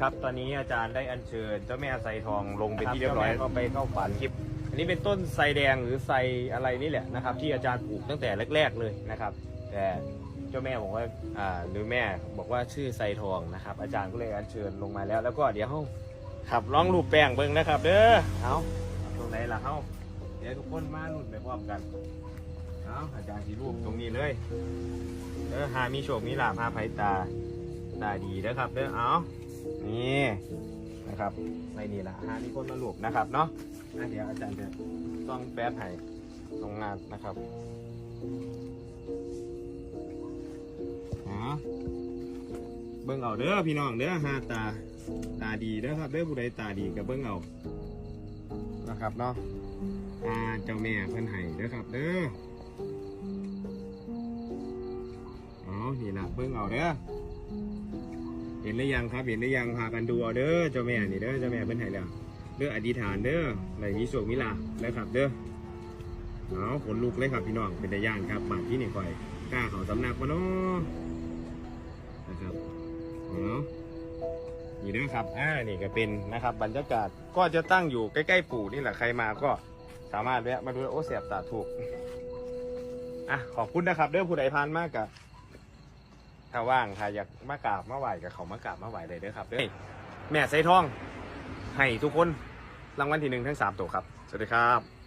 ครับตอนนี้อาจารย์ได้อัญเชิญเจ้าแม่ไซทองลงเป็นที่เรียบร้อยก็ไปเข้าฝันคลิป อันนี้เป็นต้นไทรแดงหรือไทรอะไรนี่แหละนะครับ ที่อาจารย์ปลูกตั้งแต่แรก ๆเลยนะครับ แต่เจ้าแม่บอกว่าอ่าหรือแม่บอกว่าชื่อไทรทองนะครับ อาจารย์ก็เลยอัญเชิญลงมาแล้ว แล้วก็เดี๋ยวเฮาขับร้องรูปแป้งเบิ้งนะครับ เด้อเอาตรงไหนล่ะเฮาเดี๋ยวทุกคนมาลุ้นไปพร้อมกันเอาอาจารย์สีรูปตรงนี้เลยเด้อหามีโชคมีลาภหาไผตา ตาดีนะครับเด้อเอานี่นะครับในนี่ละหามีคนมาลูกนะครับเนาะอะเดี๋ยวอาจารย์จะต้องแป๊บให้ตรงงานนะครับเบิ่งเอาเด้อพี่น้องเด้อหาตาตาดีเด้อครับเด้อผู้ใดตาดีกับเบิ่งเอานะครับเนาะอาเจ้าแม่เพิ่นให้เด้อครับเด้ออ๋อนี่ละเบิ่งเอาเด้อ เห็นหรือยังครับ เห็นหรือยังพากันดูเอาเด้อเจ้าแม่นี่เด้อเจ้าแม่เพิ่นให้แล้วเด้ออธิษฐานเด้อไหลมีโชคมีลาภแล้วครับ เด้อเอาขนลุกเลยครับพี่น้องเป็นตาย่านครับบาดที่นี่คอยกล้าเขาสำนักมาเนาะนะครับเอานี่เด้อครับอ่านี่ก็เป็นนะครับ บรรยากาศก็จะตั้งอยู่ใกล้ๆปู่นี่แหละใครมาก็สามารถแวะมาดูโอ้เสียบตาถูกอะขอบคุณนะครับ เด้อผู้ใดพานมากกับ ถ้าว่างถ้าอยากมากราบมาไหวกับเขามากราบมาไหวเลยเด้อครับเด้อแม่ใส่ทอง ให้ทุกคนรางวัลที่หนึ่งทั้งสามตัวครับ สวัสดีครับ